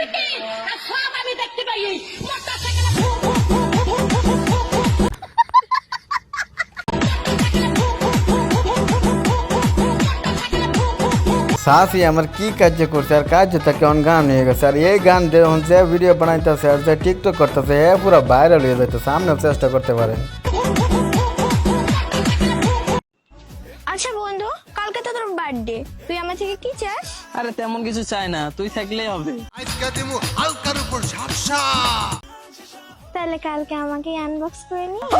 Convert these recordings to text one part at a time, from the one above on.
গুলিতে আমার কি কাজ করছে? আর কাজ তাকে অন গান হয়ে গেছে। আর এই গান যে হচ্ছে ভিডিও বানাইতেছে আর যে টিকটক করতেছে এ পুরো ভাইরাল হয়ে যাইতেছে। সামনে চেষ্টা করতে পারে। আচ্ছা বন্ধু কালকে তো তোর বার্থডে তুই আমার থেকে কি চাস? আরে তেমন কিছু চাই না তুই থাকলেই হবে। আজকে দিমু হালকার উপর ঝাপসা। তাহলে কালকে আমাকে আনবক্স করে নিস।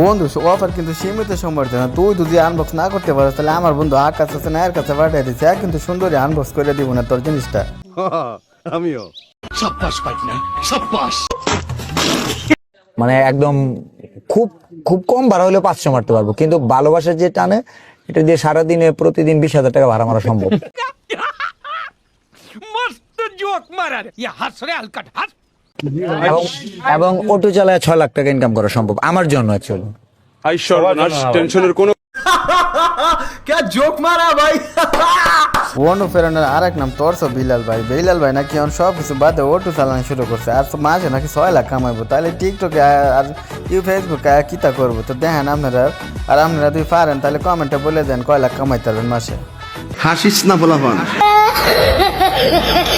বন্ধু অফার কিন্তু সীমিত সময়ের জন্য। তুই যদি আনবক্স না করতে পারিস তাহলে আমার বন্ধু আকাশ আছে না এর কাছে পাঠিয়ে দিচ্ছে কিন্তু সুন্দরী আনবক্স করে দিব না তোর জিনিসটা। আমিও। মানে একদম খুব খুব কম ভাড়া হলেও পাঁচশো মারতে পারব। কিন্তু ভালোবাসার যে টানে এটা দিয়ে সারাদিনে প্রতিদিন বিশ হাজার টাকা ভাড়া মারা সম্ভব। এবং এবং অটো চালায় ছয় লাখ টাকা ইনকাম করা সম্ভব। আমার জন্য অ্যাকচুয়ালি আই সর্বনাশ টেনশনের ফেরানোর আর এক নাম তোরসো বিলাল ভাই। বিলাল ভাই নাকি এখন সব কিছু বাদে ওটু চালানো শুরু করছে। আর তো মাঝে নাকি ছয় লাখ কামাইবো। তাহলে টিকটকে আর ইউ ফেসবুকে কিতা করব? তো দেখেন আপনারা। আর আপনারা যদি পারেন তাহলে কমেন্টে বলে দেন কয় লাখ কামাইতে পারবেন মাসে। হাসিস না বলা